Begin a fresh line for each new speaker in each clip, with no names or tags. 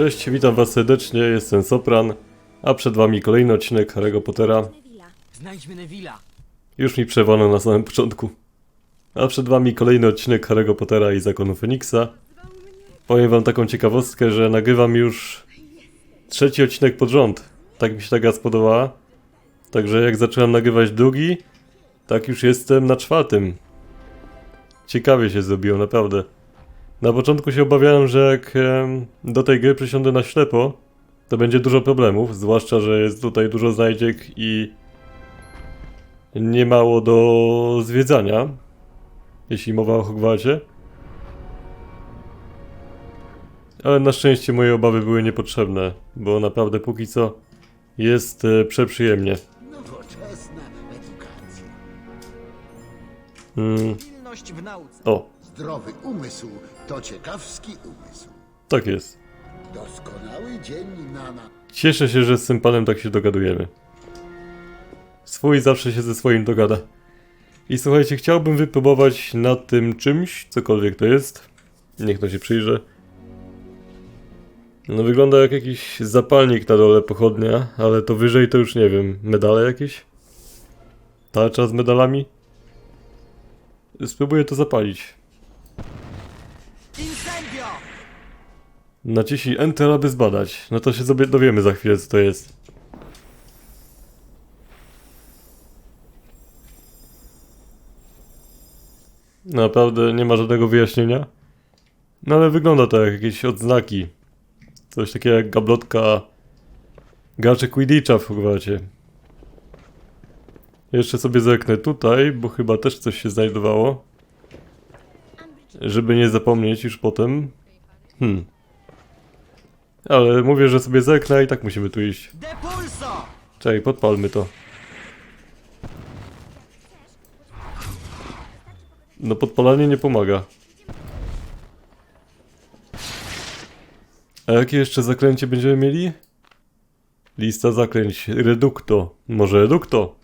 Cześć, witam was serdecznie, jestem Sopran, a przed wami kolejny odcinek Harry'ego Pottera.
Znajdźmy Neville'a.
Już mi przerwano na samym początku. A przed wami kolejny odcinek Harry'ego Pottera i Zakonu Feniksa. Powiem wam taką ciekawostkę, że nagrywam już trzeci odcinek pod rząd. Tak mi się ta gra spodobała. Także jak zacząłem nagrywać drugi, tak już jestem na czwartym. Ciekawie się zrobiło, naprawdę. Na początku się obawiałem, że jak do tej gry przysiądę na ślepo, to będzie dużo problemów, zwłaszcza, że jest tutaj dużo znajdziek i nie mało do zwiedzania, jeśli mowa o Hogwarcie. Ale na szczęście moje obawy były niepotrzebne, bo naprawdę póki co jest e, przeprzyjemnie.
Nowoczesna edukacja.
Mm, o,
Zdrowy umysł to ciekawski umysł.
tak jest.
Doskonały dzień na na...
Cieszę się, że z tym panem tak się dogadujemy. Swój zawsze się ze swoim dogada. I słuchajcie, chciałbym wypróbować nad tym czymś, cokolwiek to jest. Niech to się przyjrzy. No wygląda jak jakiś zapalnik na dole pochodnia, ale to wyżej to już nie wiem. Medale jakieś? Tarcza z medalami? Spróbuję to zapalić. Naciśnij Enter, aby zbadać. No to się dowiemy za chwilę, co to jest. Naprawdę nie ma żadnego wyjaśnienia. No ale wygląda to jak jakieś odznaki. Coś takiego jak gablotka graczy Quidditcha w Hogwarcie. Jeszcze sobie zerknę tutaj, bo chyba też coś się znajdowało. Żeby nie zapomnieć już potem. Hmm. Ale mówię, że sobie zerknę i tak musimy tu iść. Czekaj, podpalmy to. No podpalanie nie pomaga. A jakie jeszcze zaklęcie będziemy mieli? Lista zaklęć. Reducto. Może Reducto?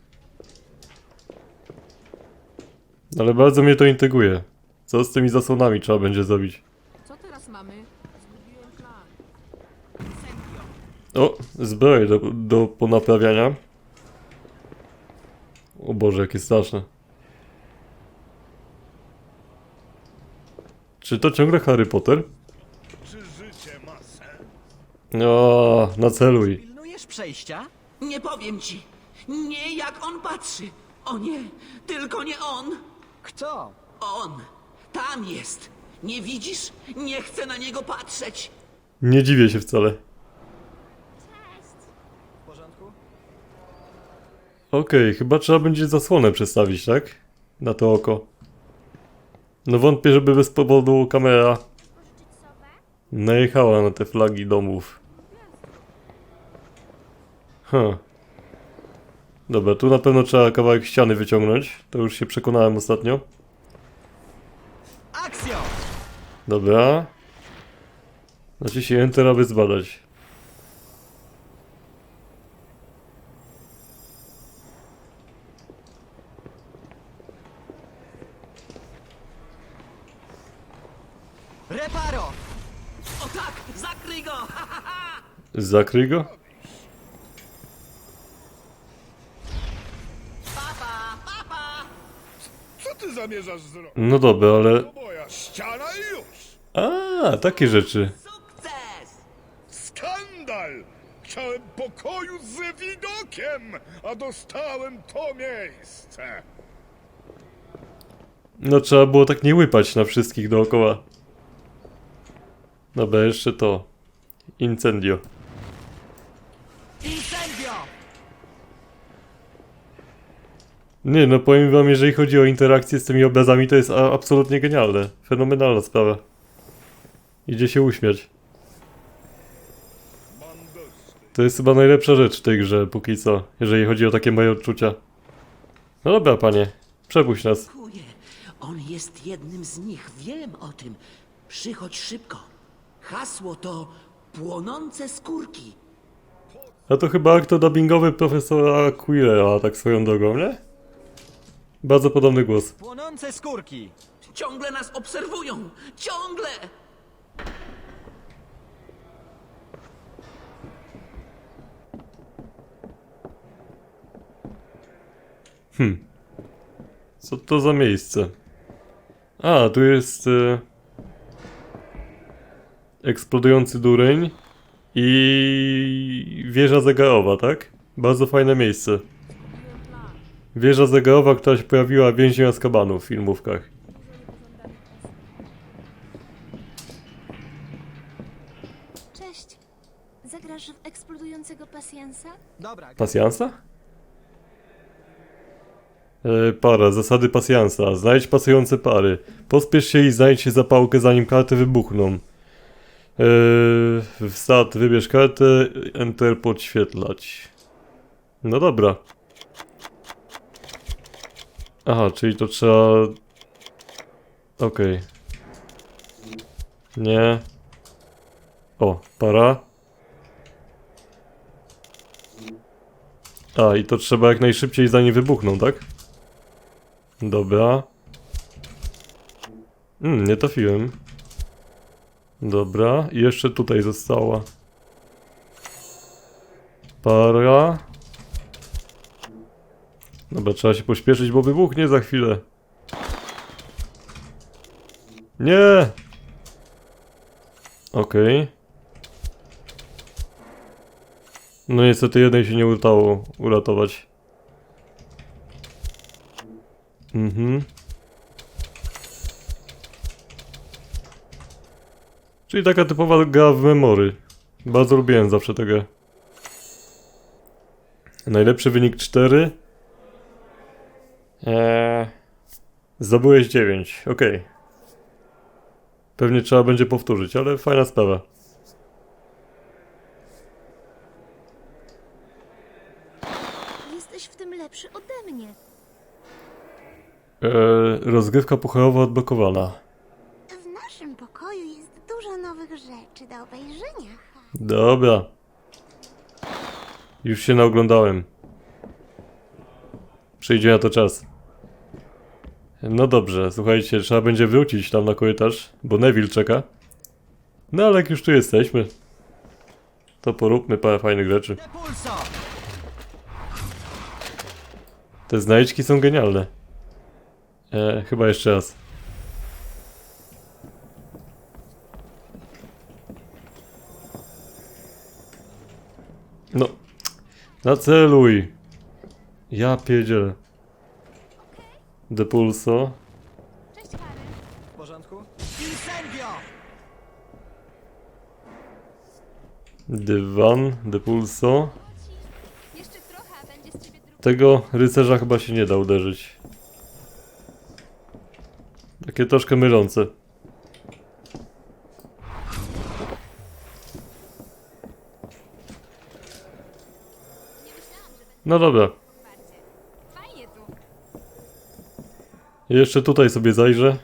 Ale bardzo mnie to intryguje. Co z tymi zasłonami trzeba będzie zrobić?
Co teraz mamy? Zgubiłem plan.
O, zbroję do, do ponaprawiania. O Boże, jakie straszne. Czy to ciągle Harry Potter?
Czy życie ma sens?
O, naceluj.
Pilnujesz przejścia?
Nie powiem ci. Nie jak on patrzy. O nie, tylko nie on.
Kto?
On. Tam jest. Nie widzisz? Nie chcę na niego patrzeć.
Nie dziwię się wcale.
W porządku?
Okej, chyba trzeba będzie zasłonę przestawić, tak? Na to oko. No wątpię, żeby bez powodu kamera najechała na te flagi domów. Huh. Dobra, tu na pewno trzeba kawałek ściany wyciągnąć. To już się przekonałem ostatnio.
Akcjo!
Dobra. Naciśnij Enter, aby zbadać.
Reparo!
O tak, zakryj go!
Zakryj go?
Zamierzasz zrobić?
No dobra, ale...
To moja ściana i już!
A, takie rzeczy.
Sukces!
Skandal! Chciałem pokoju z widokiem, a dostałem to miejsce!
No trzeba było tak nie łypać na wszystkich dookoła. Dobra, jeszcze to. Incendio.
Incendio!
Nie, no powiem wam, jeżeli chodzi o interakcję z tymi obrazami, to jest absolutnie genialne. Fenomenalna sprawa. Idzie się uśmiać. To jest chyba najlepsza rzecz w tej grze, póki co, jeżeli chodzi o takie moje odczucia. No dobra, panie. Przepuść nas.
On jest jednym z nich. Wiem o tym. Przychodź szybko. Hasło to płonące skórki.
A to chyba aktor dubbingowy profesora Quillera, tak swoją drogą, nie? Bardzo podobny głos.
Płonące skórki.
Ciągle nas obserwują! Ciągle!
Hmm. Co to za miejsce? A, tu jest... E... Eksplodujący dureń i wieża zegarowa, tak? Bardzo fajne miejsce. Wieża zegarowa, która się pojawiła w więzieniu Azkabanu w filmówkach.
Cześć. Zagrasz w eksplodującego pasjansa?
Dobra,
Pasjansa? E, para, zasady pasjansa. Znajdź pasujące pary. Pospiesz się i znajdź zapałkę zanim karty wybuchną. E, w start wybierz kartę, enter podświetlać. No dobra. Aha, czyli to trzeba... Okej. Nie. O, para. A, i to trzeba jak najszybciej zanim wybuchną, tak? Dobra. Mm, nie trafiłem. Dobra, i jeszcze tutaj została. Para. Dobra, trzeba się pośpieszyć, bo wybuchnie za chwilę. Nie! Okej. No niestety jednej się nie udało uratować. Mhm. Czyli taka typowa gra w memory. Bardzo lubiłem zawsze grę. Najlepszy wynik 4. Eee, zdobyłeś 9, okej. Pewnie trzeba będzie powtórzyć, ale fajna sprawa.
Jesteś w tym lepszy ode mnie.
Eee, rozgrywka pucharowa odblokowana.
W naszym pokoju jest dużo nowych rzeczy do obejrzenia.
Dobra. Już się naoglądałem. Przyjdzie na to czas. No dobrze, słuchajcie, trzeba będzie wrócić tam na korytarz, bo Neville czeka. No ale jak już tu jesteśmy, to poróbmy parę fajnych rzeczy. Te znajdźki są genialne. E, chyba jeszcze raz. No. Naceluj. Ja pierdzielę. Depulso.
Cześć, Harry.
W porządku? Incendio!
Dywan. Depulso.
Jeszcze trochę, będzie z ciebie drugi.
Tego rycerza chyba się nie da uderzyć. Takie troszkę mylące. No dobra.
Fajnie tu.
Jeszcze tutaj sobie zajrzę.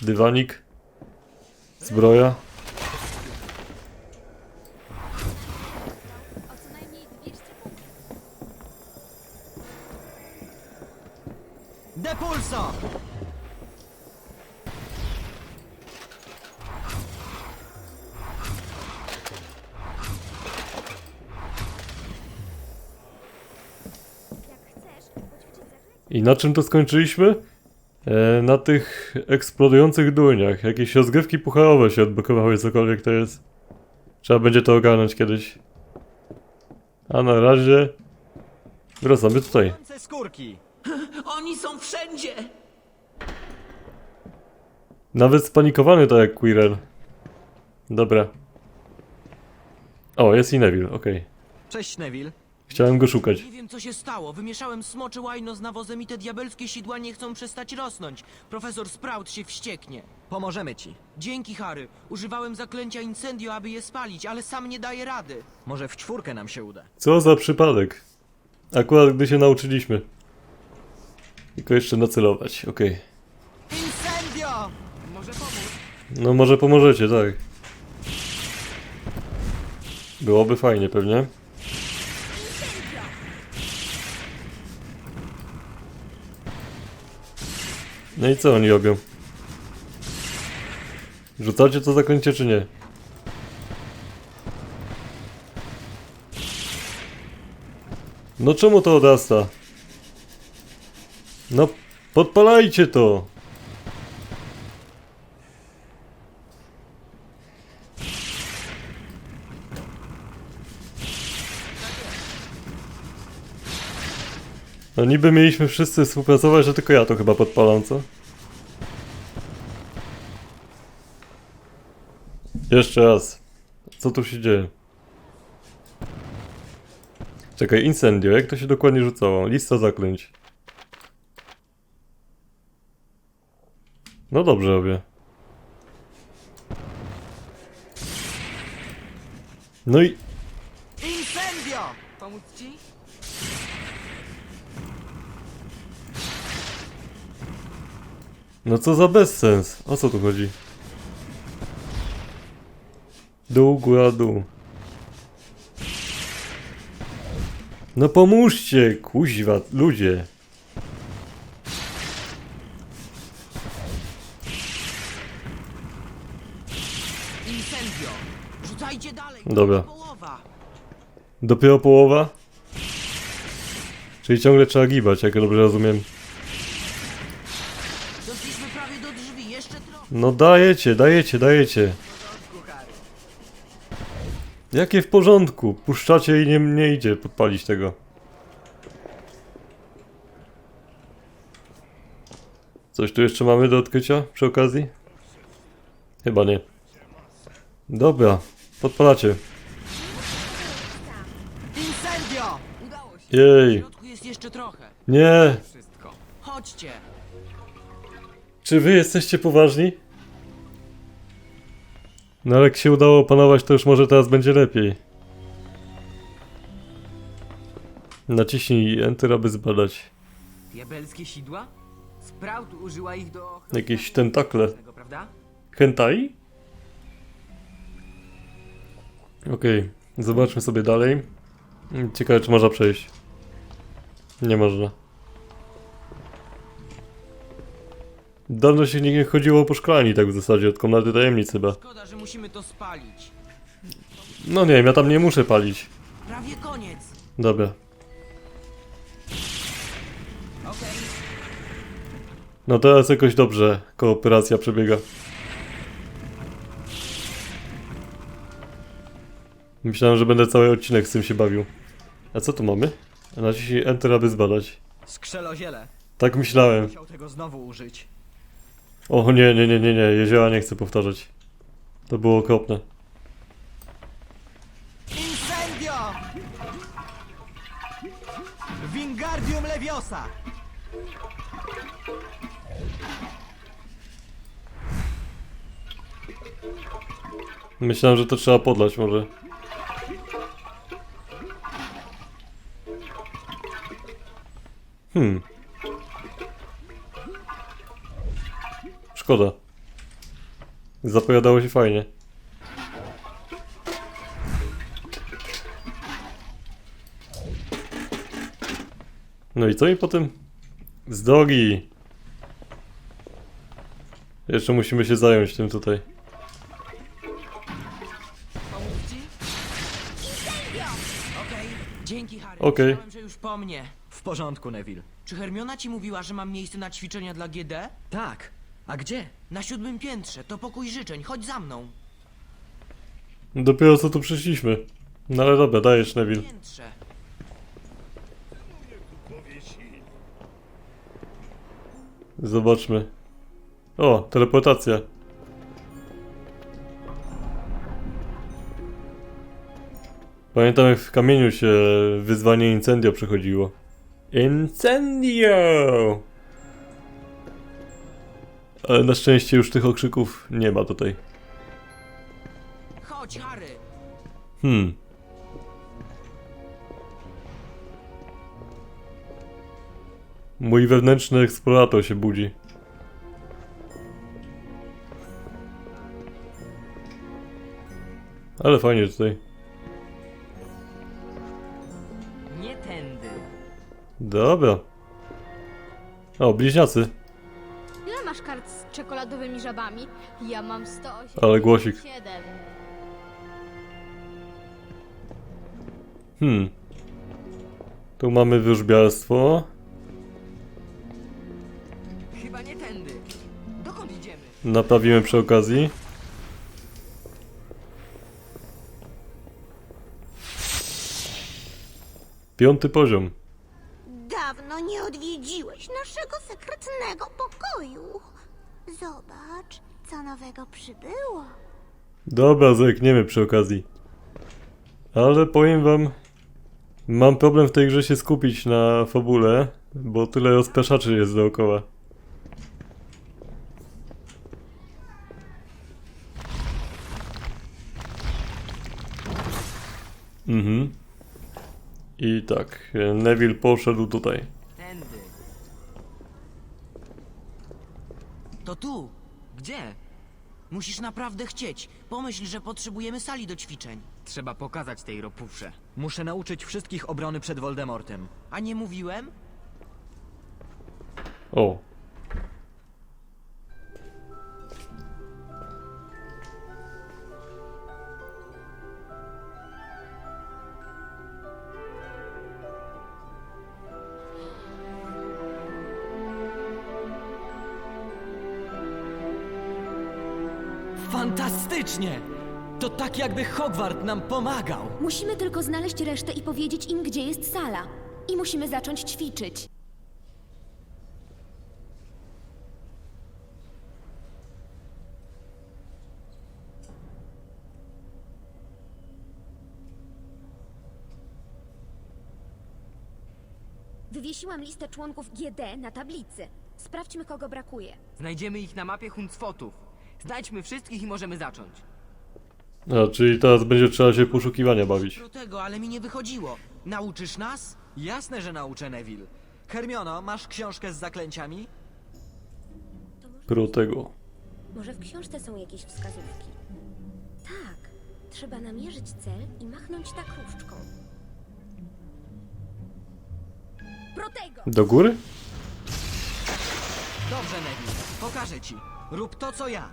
Dywanik. Zbroja.
O co najmniej 200 punktów.
Depulso!
I na czym to skończyliśmy? E, na tych eksplodujących durniach. Jakieś rozgrywki pucharowe się odblokowały, cokolwiek to jest. Trzeba będzie to ogarnąć kiedyś. A na razie... Wracamy tutaj.
Skórki!
Oni są wszędzie!
Nawet spanikowany tak jak Quirrell. Dobra. O, jest i Neville, okej.
Cześć, Neville.
Chciałem go szukać.
Nie wiem co się stało. Wymieszałem smocze łajno z nawozem i te diabelskie sidła nie chcą przestać rosnąć. Profesor Sprout się wścieknie.
Pomożemy ci.
Dzięki, Harry. Używałem zaklęcia incendio, aby je spalić, ale sam nie daję rady.
Może w czwórkę nam się uda.
Co za przypadek. Akurat gdy się nauczyliśmy. Tylko jeszcze nacelować, okej.
Incendio!
Może pomóc?
No może pomożecie, tak. Byłoby fajnie pewnie. No i co oni robią? Rzucacie to zaklęcie czy nie? No czemu to odrasta? No, podpalajcie to! No niby mieliśmy wszyscy współpracować, że tylko ja to chyba podpalam, co? Jeszcze raz. Co tu się dzieje? Czekaj, incendio, jak to się dokładnie rzucało? Lista zaklęć. No dobrze robię. No i...
Incendio!
Pomóc ci?
No co za bezsens? O co tu chodzi? Dół, góra, dół. No pomóżcie, kuźwa, ludzie.
Incendio! Rzucajcie dalej!
Dobra.
Połowa!
Dopiero połowa? Czyli ciągle trzeba gibać, jak ja dobrze rozumiem.
Doszliśmy prawie do drzwi, jeszcze trochę.
No dajecie, dajecie, dajecie. Jakie w porządku? Puszczacie i nie, nie idzie podpalić tego. Coś tu jeszcze mamy do odkrycia przy okazji? Chyba nie. Dobra, podpalacie.
Incendio!
Udało się.
W
Jej,
środku jest jeszcze trochę.
nie!
Wszystko.
Chodźcie!
Czy wy jesteście poważni? No ale jak się udało opanować, to już może teraz będzie lepiej. Naciśnij Enter, aby zbadać.
Diabelskie sidła? Sprout użyła ich do ochrony
Jakieś tentakle.
prawda?
Hentai? Okej, zobaczmy sobie dalej. Ciekawe, czy można przejść. Nie można. Dawno się nie chodziło po szklani, tak w zasadzie, od komnaty tajemnic chyba.
Szkoda, że musimy to spalić.
No nie wiem, ja tam nie muszę palić.
Prawie koniec.
Dobra.
Okej.
No teraz jakoś dobrze kooperacja przebiega. Myślałem, że będę cały odcinek z tym się bawił. A co tu mamy? Naciśnij Enter, aby zbadać.
Skrzeloziele.
Tak myślałem.
Musiał tego znowu użyć.
O nie, nie, nie, nie, nie, jezioła nie chcę powtarzać. To było okropne.
Incendio! Wingardium Leviosa!
Myślałem, że to trzeba podlać może. Hmm. Szkoda. Zapowiadało się fajnie. No i co mi potem? Z drogi! Jeszcze musimy się zająć tym tutaj.
Pomóc ci? Okej. Dzięki, Harry.
Okej.
Myślałem, że już po mnie.
W porządku, Neville.
Czy Hermiona ci mówiła, że mam miejsce na ćwiczenia dla GD?
Tak. A gdzie?
Na siódmym piętrze. To pokój życzeń. Chodź za mną.
Dopiero co tu przyszliśmy. No ale dobra, dajesz Neville.
Piętrze.
Zobaczmy. O, teleportacja. Pamiętam jak w kamieniu się wyzwanie incendio przechodziło. Incendio! Ale na szczęście już tych okrzyków nie ma tutaj.
Chodź, Harry.
Hmm. Mój wewnętrzny eksplorator się budzi. Ale fajnie tutaj.
Nie tędy.
Dobra. O, bliźniacy
czekoladowymi żabami. Ja mam 108.
Ale głosik. Hmm. Tu mamy wróżbiarstwo. Chyba nie tędy. Dokąd idziemy? Naprawimy przy okazji. Piąty poziom.
Dawno nie odwiedziłeś naszego sekretnego pokoju. Zobacz, co nowego przybyło.
Dobra, zerkniemy przy okazji. Ale powiem wam, mam problem w tej grze się skupić na fabule, bo tyle rozpraszaczy jest dookoła. Mhm. I tak, Neville poszedł tutaj.
Tędy.
To tu. Gdzie? Musisz naprawdę chcieć. Pomyśl, że potrzebujemy sali do ćwiczeń.
Trzeba pokazać tej ropusze.
Muszę nauczyć wszystkich obrony przed Voldemortem.
A nie mówiłem?
O.
Fantastycznie! To tak jakby Hogwart nam pomagał.
Musimy tylko znaleźć resztę i powiedzieć im, gdzie jest sala. I musimy zacząć ćwiczyć. Wywiesiłam listę członków GD na tablicy. Sprawdźmy, kogo brakuje.
Znajdziemy ich na mapie Huncfotów. Znajdźmy wszystkich i możemy zacząć.
A, czyli teraz będzie trzeba się poszukiwania bawić.
Do tego, ale mi nie wychodziło. Nauczysz nas?
Jasne, że nauczę Neville. Hermiono, masz książkę z zaklęciami?
Pro tego.
Może w książce są jakieś wskazówki? Tak. Trzeba namierzyć cel i machnąć tak różdżką. Protego!
Do góry?
Dobrze, Neville. Pokażę ci. Rób to, co ja.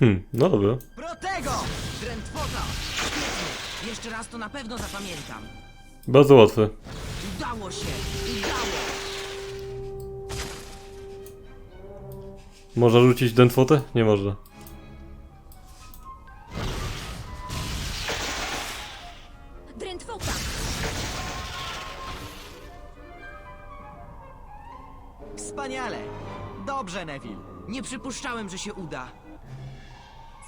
Hmm, no dobra.
Protego!
Drętwota! Świetnie! Jeszcze raz to na pewno zapamiętam.
Bardzo łatwe.
Udało się! Udało!
Można rzucić dentfotę? Nie można.
Drętwota!
Wspaniale! Dobrze, Neville.
Nie przypuszczałem, że się uda.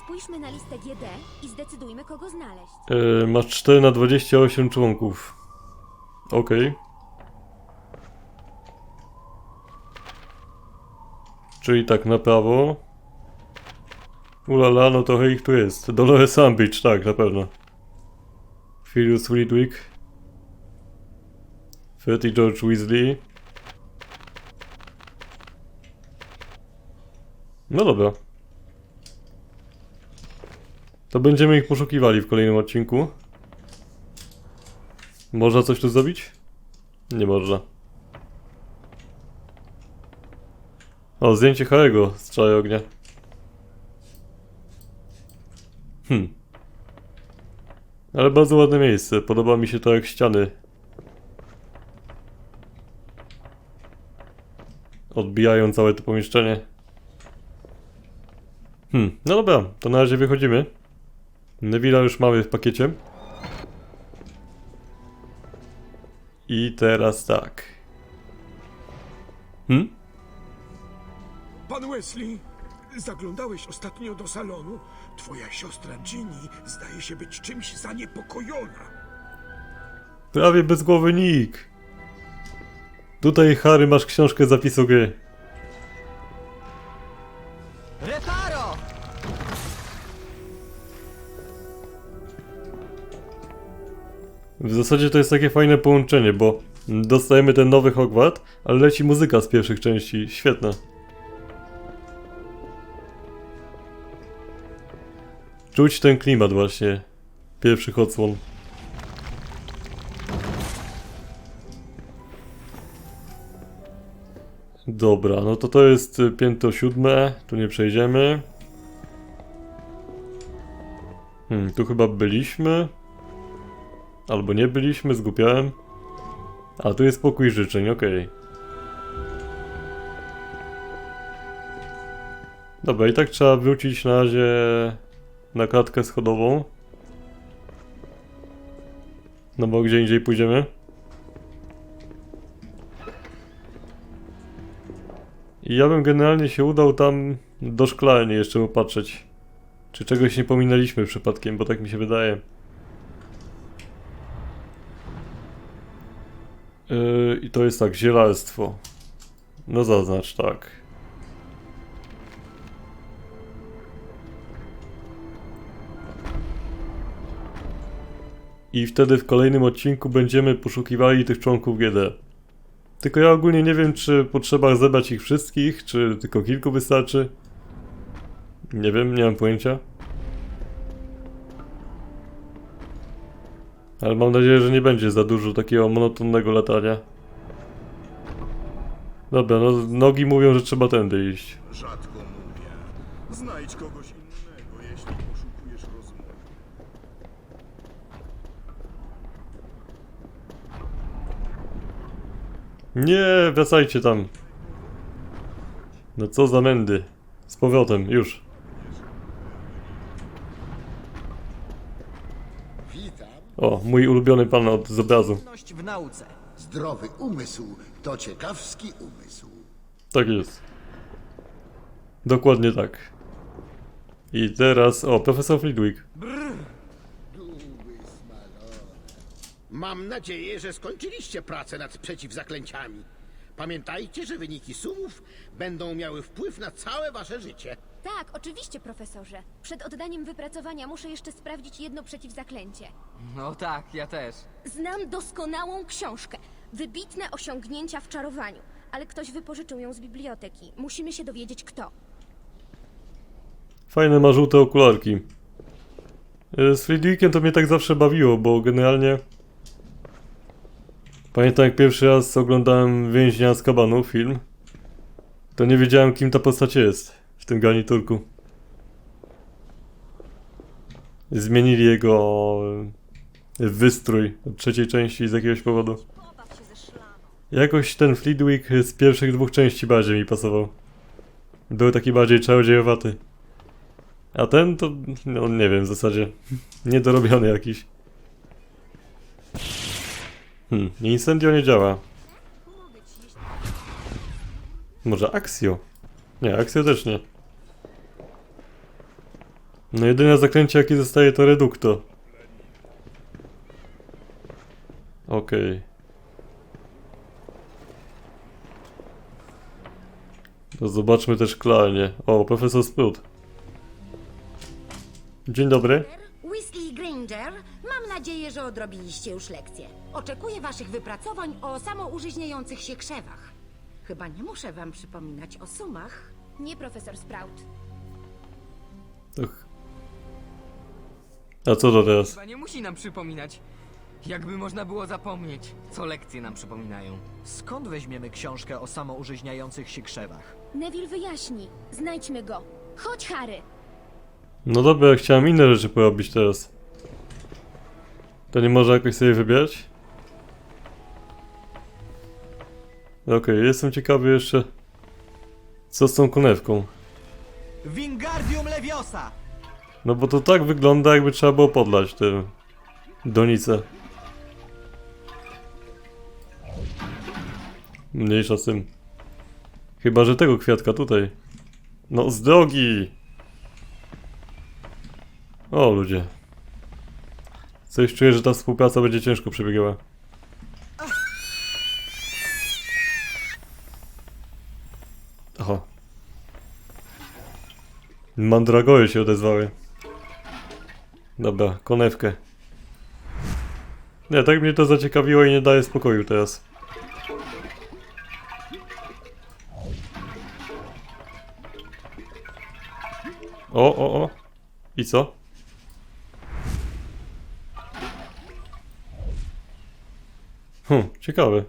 Spójrzmy na listę GD i zdecydujmy, kogo znaleźć.
Yy, masz 4 na 28 członków. Okej. Czyli tak na prawo. Ulala, no trochę ich tu jest. Dolores Umbridge, tak, na pewno. Filius Flitwick. Freddy George Weasley. No dobra. To będziemy ich poszukiwali w kolejnym odcinku. Można coś tu zrobić? Nie można. O, zdjęcie Harego z Czary Ognia. Hmm. Ale bardzo ładne miejsce. Podoba mi się to jak ściany. Odbijają całe to pomieszczenie. Hmm, no dobra, to na razie wychodzimy. Neville'a już mamy w pakiecie. I teraz tak. Hmm?
Pan Wesley, zaglądałeś ostatnio do salonu. Twoja siostra Ginny zdaje się być czymś zaniepokojona.
Prawie bez głowy Nick. Tutaj Harry masz książkę zapisu gry.
Reparo!
W zasadzie to jest takie fajne połączenie, bo dostajemy ten nowy Hogwart, ale leci muzyka z pierwszych części. Świetna. Czuć ten klimat właśnie. Pierwszych odsłon. Dobra, no to to jest y, piętro siódme, tu nie przejdziemy. Hmm, tu chyba byliśmy. Albo nie byliśmy, zgupiałem. A tu jest pokój życzeń, okej. Dobra, i tak trzeba wrócić na razie na klatkę schodową. No bo gdzie indziej pójdziemy? I ja bym generalnie się udał tam do szklarni jeszcze popatrzeć. Czy czegoś nie pominęliśmy przypadkiem, bo tak mi się wydaje. Yy, I to jest tak, zielarstwo. No zaznacz, tak. I wtedy w kolejnym odcinku będziemy poszukiwali tych członków GD. Tylko ja ogólnie nie wiem, czy potrzeba zebrać ich wszystkich, czy tylko kilku wystarczy. Nie wiem, nie mam pojęcia. Ale mam nadzieję, że nie będzie za dużo takiego monotonnego latania. Dobra, no nogi mówią, że trzeba tędy iść.
Rzadko mówię. Znajdź kogoś innego, jeśli poszukujesz rozmowy.
Nie, wracajcie tam. No co za mędy. Z powrotem, już.
Witam.
O, mój ulubiony pan od z obrazu.
W nauce.
Zdrowy umysł to ciekawski umysł.
Tak jest. Dokładnie tak. I teraz, o, profesor Flitwick.
Mam nadzieję, że skończyliście pracę nad przeciwzaklęciami. Pamiętajcie, że wyniki sumów będą miały wpływ na całe wasze życie.
Tak, oczywiście, profesorze. Przed oddaniem wypracowania muszę jeszcze sprawdzić jedno przeciwzaklęcie.
No tak, ja też.
Znam doskonałą książkę. Wybitne osiągnięcia w czarowaniu. Ale ktoś wypożyczył ją z biblioteki. Musimy się dowiedzieć kto.
Fajne ma żółte okularki. Y, Z Flitwickiem to mnie tak zawsze bawiło, bo generalnie... Pamiętam jak pierwszy raz oglądałem Więźnia z Kabanu, film. To nie wiedziałem kim ta postać jest w tym garniturku. Zmienili jego wystrój od trzeciej części z jakiegoś powodu. Jakoś ten Flitwick z pierwszych dwóch części bardziej mi pasował. Był taki bardziej czarodziejowaty. A ten to, no nie wiem w zasadzie. Niedorobiony jakiś. Hmm, incendio nie działa. Może Axio? Nie, Axio też nie. No jedyne zaklęcie jakie zostaje to Reducto. Okej. To zobaczmy też szklarnię. O, profesor Sprut. Dzień dobry.
Weasley Granger, mam nadzieję, że odrobiliście już lekcję. Oczekuję waszych wypracowań o samoużyźniających się krzewach. Chyba nie muszę wam przypominać o sumach.
Nie, profesor Sprout.
A co to teraz?
Chyba nie musi nam przypominać. Jakby można było zapomnieć, co lekcje nam przypominają.
Skąd weźmiemy książkę o samoużyźniających się krzewach?
Neville wyjaśni. Znajdźmy go. Chodź, Harry.
No dobra, ja chciałem inne rzeczy porobić teraz. To nie może jakoś sobie wybierać? Okej, jestem ciekawy jeszcze co z tą konewką.
Wingardium Leviosa!
No bo to tak wygląda jakby trzeba było podlać tę donicę. Mniejsza z tym. Chyba, że tego kwiatka tutaj. No z drogi! O ludzie. Coś czuję, że ta współpraca będzie ciężko przebiegała. Oho. Mandragory się odezwały. Dobra, konewkę. Nie, tak mnie to zaciekawiło i nie daje spokoju teraz. O, o, o. I co? Hm, ciekawe.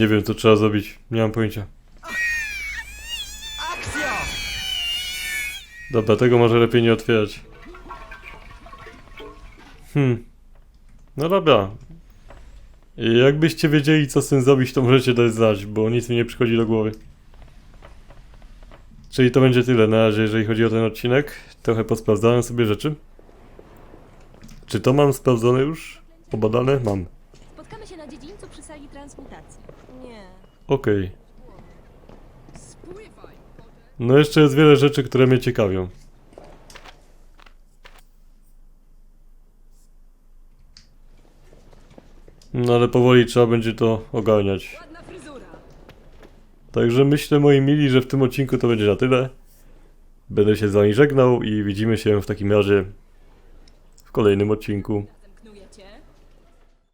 Nie wiem, co trzeba zrobić. Nie mam pojęcia. Dobra, tego może lepiej nie otwierać. Hmm. No dobra. Jakbyście wiedzieli, co z tym zrobić, to możecie dać znać, bo nic mi nie przychodzi do głowy. Czyli to będzie tyle na razie, jeżeli chodzi o ten odcinek. Trochę posprawdzałem sobie rzeczy. Czy to mam sprawdzone już? Pobadane? Mam.
Spotkamy się na dziedzińcu przy sali transmutacji.
Okej. No jeszcze jest wiele rzeczy, które mnie ciekawią. No ale powoli trzeba będzie to ogarniać. Także myślę moi mili, że w tym odcinku to będzie na tyle. Będę się z wami żegnał i widzimy się w takim razie w kolejnym odcinku.